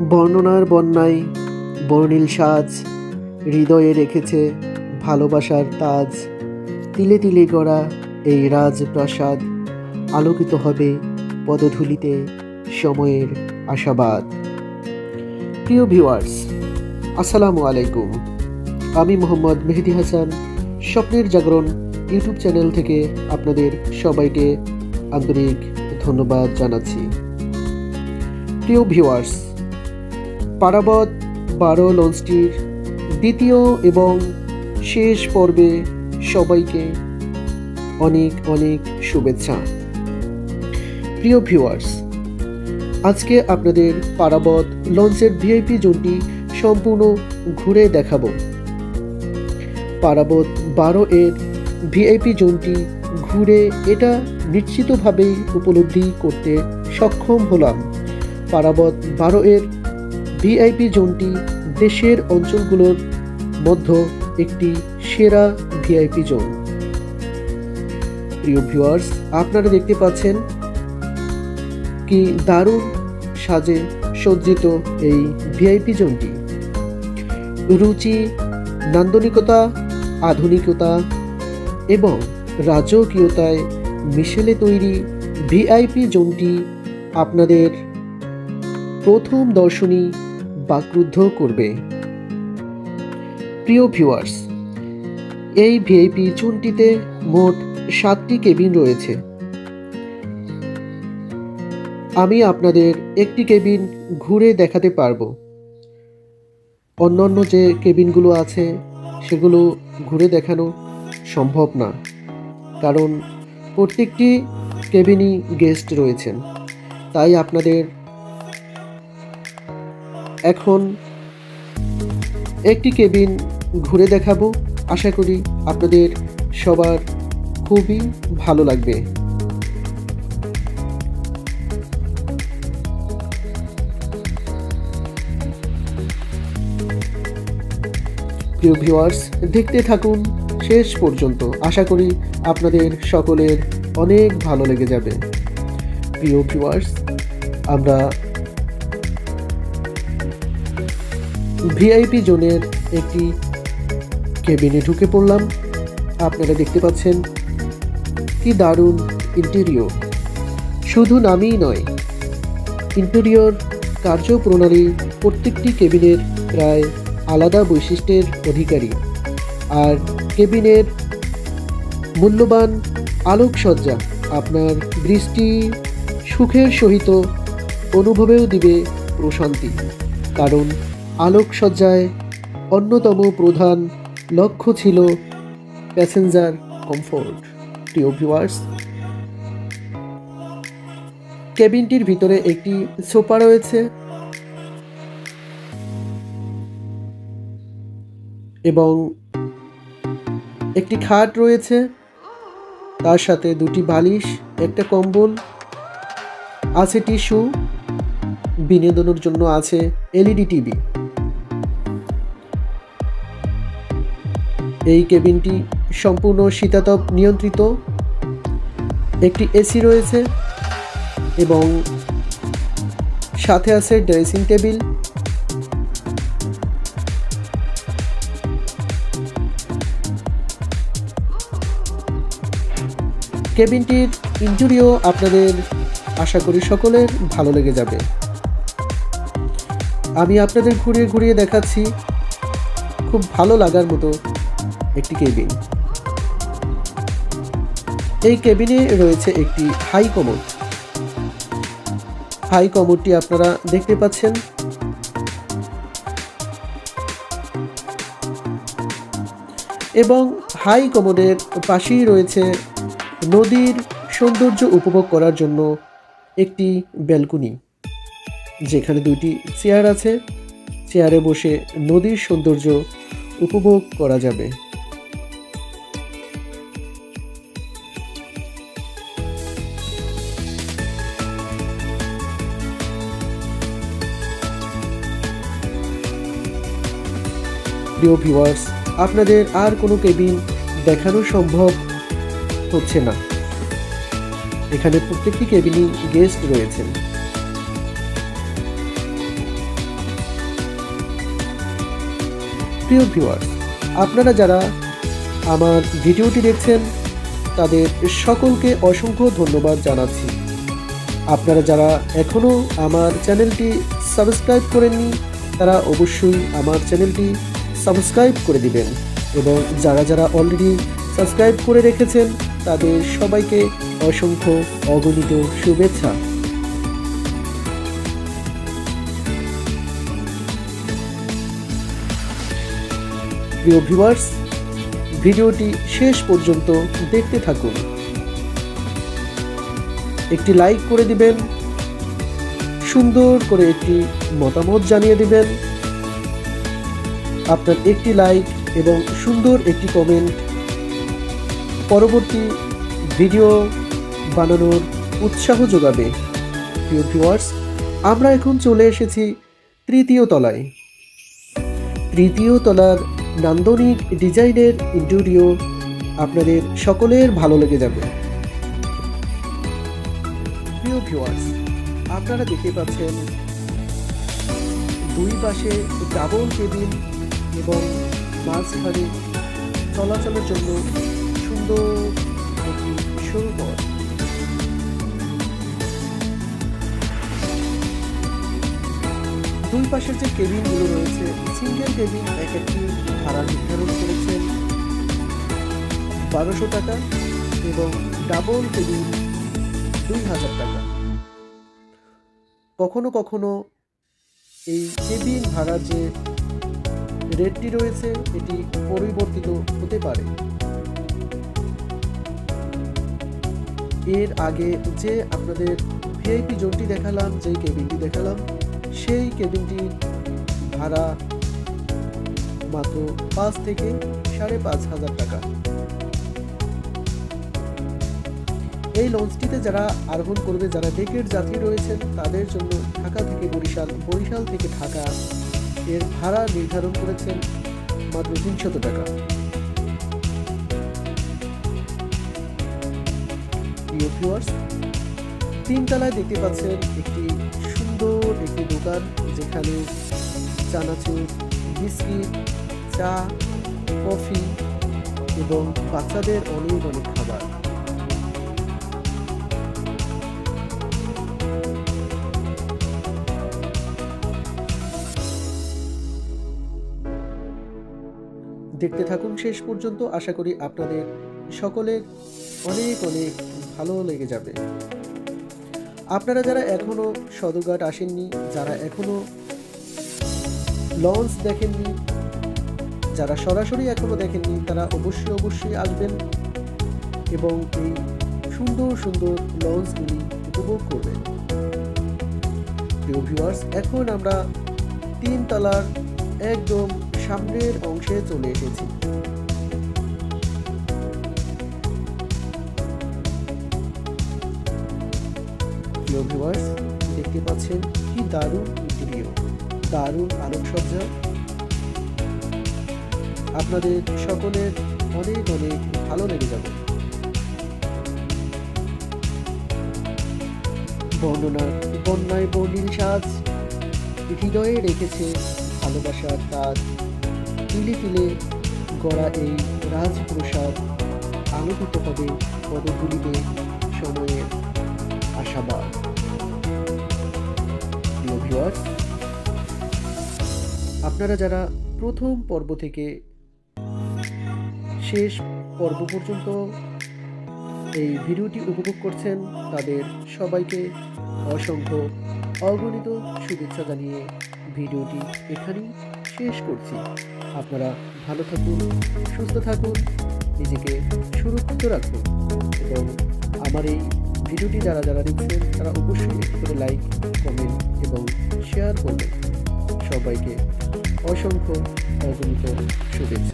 বর্ণনার বন্যায় বর্ণিল সাজ, হৃদয়ে রেখেছে ভালোবাসার তাজ। তিলে তিলে গড়া এই রাজপ্রাসাদ, আলোকিত হবে পদধূলিতে সময়ের আশাবাদ। প্রিয় ভিউয়ার্স, আসসালামু আলাইকুম। আমি মোহাম্মদ মেহেদি হাসান, স্বপ্নের জাগরণ ইউটিউব চ্যানেল থেকে আপনাদের সবাইকে আন্তরিক ধন্যবাদ জানাচ্ছি। প্রিয় ভিউয়ার্স পারাবত, বারো লঞ্চটির দ্বিতীয় এবং শেষ পর্বে সবাইকে অনেক অনেক শুভেচ্ছা। প্রিয় ভিউয়ার্স আজকে আপনাদের পারাবত লঞ্চের ভিআইপি জোনটি সম্পূর্ণ ঘুরে দেখাবো। পারাবত বারো এর ভিআইপি জোনটি ঘুরে এটা নিশ্চিতভাবেই উপলব্ধি করতে সক্ষম হলাম। পারাবত বারো এর ভিআইপি জোনটি দেশের অঞ্চলগুলোর মধ্যে একটি সেরা ভিআইপি জোন। প্রিয় ভিউয়ার্স, আপনারা দেখতে পাচ্ছেন কি দারুণ সাজে সজ্জিত এই ভিআইপি জোনটি। রুচি, নান্দনিকতা, আধুনিকতা এবং রাজকীয়তায় মিশেলে তৈরি ভিআইপি জোনটি আপনাদের প্রথম দর্শনী বাকরুদ্ধ করবে। প্রিয় ভিউয়ার্স এই ভিআইপি জোনটিতে মোট সাতটি কেবিন রয়েছে। আমি আপনাদের একটি কেবিন ঘুরে দেখাতে পারব। অন্যান্য যে কেবিনগুলো আছে, সেগুলো ঘুরে দেখানো সম্ভব না, কারণ প্রত্যেকটি কেবিনই গেস্ট রয়েছেন। তাই আপনাদের এখন একটি কেবিন ঘুরে দেখাবো। আশা করি আপনাদের সবার খুবই ভালো লাগবে। প্রিয় ভিউয়ার্স, দেখতে থাকুন শেষ পর্যন্ত। আশা করি আপনাদের সকলের অনেক ভালো লেগে যাবে। প্রিয় ভিউয়ার্স, আমরা ভিআইপি জোনের একটি কেবিনে ঢুকে পড়লাম। আপনারা দেখতে পাচ্ছেন কি দারুণ ইন্টেরিয়র শুধু নামই নয় ইন্টেরিয়র কার্যপ্রণালী প্রত্যেকটি কেবিনের প্রায় আলাদা বৈশিষ্ট্যের অধিকারী। আর কেবিনের মূল্যবান আলোকসজ্জা আপনার দৃষ্টি সুখের সহিত অনুভবেও দিবে প্রশান্তি। কারণ আলোকসজ্জায় অন্যতম প্রধান লক্ষ্য ছিল প্যাসেঞ্জার কমফোর্ট প্রিয় ভিউয়ার্স কেবিনটির ভিতরে একটি সোফা রয়েছে এবং একটি খাট রয়েছে। তার সাথে দুটি বালিশ, একটা কম্বল, আছে টিস্যু, বিনোদনের জন্য আছে এলইডি টিভি। এই কেবিনটি সম্পূর্ণ শীতাতপ নিয়ন্ত্রিত। একটি এসি রয়েছে এবং সাথে আছে ড্রেসিং টেবিল। কেবিনটির ইন্টেরিও আপনাদের আশা করি সকলের ভালো লেগে যাবে। আমি আপনাদের ঘুরিয়ে ঘুরিয়ে দেখাচ্ছি। খুব ভালো লাগার মতো একটি কেবিন। এই কেবিনে রয়েছে একটি হাই কমোড। হাই কমোডটি আপনারা দেখতে পাচ্ছেন। এবং হাই কমোডের পাশেই রয়েছে নদীর সৌন্দর্য উপভোগ করার জন্য একটি ব্যালকনি। যেখানে দুটি চেয়ার আছে। চেয়ারে বসে নদীর সৌন্দর্য উপভোগ করা যাবে। প্রিয় ভিউয়ার্স আপনাদের আর কোনো কেবিন দেখানো সম্ভব হচ্ছে না। এখানে প্রত্যেকটি কেবিনই গেস্ট রয়েছেন। প্রিয় ভিউয়ার্স আপনারা যারা আমার ভিডিওটি দেখছেন, তাদের সকলকে অসংখ্য ধন্যবাদ জানাচ্ছি। আপনারা যারা এখনও আমার চ্যানেলটি সাবস্ক্রাইব করেননি, তারা অবশ্যই আমার চ্যানেলটি সাবস্ক্রাইব করে দিবেন। এবং যারা যারা অলরেডি সাবস্ক্রাইব করে রেখেছেন, তাদের সবাইকে অসংখ্য অগণিত শুভেচ্ছা। প্রিয় ভিউয়ার্স ভিডিওটি শেষ পর্যন্ত দেখতে থাকুন। একটি লাইক করে দিবেন, সুন্দর করে একটি মতামত জানিয়ে দিবেন। আপনার একটি লাইক এবং সুন্দর একটি কমেন্ট পরবর্তী ভিডিও বানানোর উৎসাহ যোগাবে। প্রিয় ভিউয়ার্স আমরা এখন চলে এসেছি তৃতীয় তলায়। তৃতীয় তলার নান্দনিক ডিজাইনের ইন্টেরিয়র আপনাদের সকলের ভালো লেগে যাবে। প্রিয় ভিউয়ার্স আপনারা দেখতে পাচ্ছেন দুই পাশে ডাবল কেবিন এবং মাঝখানে চলাচলের জন্য সুন্দর একটি সরু পথ। দুই পাশের যে কেবিনগুলো রয়েছে সিঙ্গেল কেবিন এক একটি ভাড়া নির্ধারণ করেছেন। বারোশো টাকা এবং ডাবল কেবিন দুই হাজার টাকা। কখনো কখনো এই কেবিন ভাড়া যে রেটটি রয়েছে, এটি পরিবর্তিত হতে পারে। এর আগে যে আপনাদের ভিআইপি জোনটি দেখালাম যে কেবিনটি দেখালাম, সেই কেবিনটির ভাড়া মাত্র পাঁচ থেকে সাড়ে পাঁচ হাজার টাকা। এই লঞ্চটিতে যারা আরোহণ করবে, যারা ডেকের যাত্রী রয়েছেন, তাদের জন্য ঢাকা থেকে বরিশাল বরিশাল থেকে ঢাকা এর ভাড়া নির্ধারণ করেছেন মাত্র তিনশত টাকা। তিনতলায় দেখতে পাচ্ছেন একটি সুন্দর একটি দোকান যেখানে চানাচুর, বিস্কিট, চা, কফি এবং বাচ্চাদের অনেক অনেক খাবার। দেখতে থাকুন শেষ পর্যন্ত। আশা করি আপনাদের সকলের অনেক অনেক ভালো লেগে যাবে। আপনারা যারা এখনও সদরঘাট আসেননি, যারা এখনও লঞ্চ দেখেননি, যারা সরাসরি এখনও দেখেননি, তারা অবশ্যই অবশ্যই আসবেন এবং এই সুন্দর সুন্দর লঞ্চগুলি উপভোগ করবেন। প্রিয় ভিউয়ার্স এখন আমরা তিন তলার একদম সামনের অংশে চলে এসেছি। দেখতে পাচ্ছেন কি দারুণ ইন্টেরিয়র দারুণ আলোকসজ্জা। আপনাদের সকলের অনেক অনেক ভালো লেগে যাবে। বর্ণনা, বন্যায় বর্ণিল সাজ, হৃদয়ে রেখেছে ভালোবাসার তাজ তিলে তিলে গড়া এই রাজপ্রসাদ আলোকিত হবে পদগুলিতে সময়ের আশাবাদ। আপনারা যারা প্রথম পর্ব থেকে শেষ পর্ব পর্যন্ত এই ভিডিওটি উপভোগ করছেন, তাদের সবাইকে অসংখ্য অগণিত শুভেচ্ছা জানিয়ে ভিডিওটি এখানেই শেষ করছি। আপনারা ভালো থাকুন, সুস্থ থাকুন, নিজেকে সুরক্ষিত রাখুন এবং আমার এই ভিডিওটি যারা যারা দেখছেন, তারা অবশ্যই একটু করে লাইক কমেন্ট এবং শেয়ার করবেন। সবাইকে অসংখ্য অগণিত শুভেচ্ছা।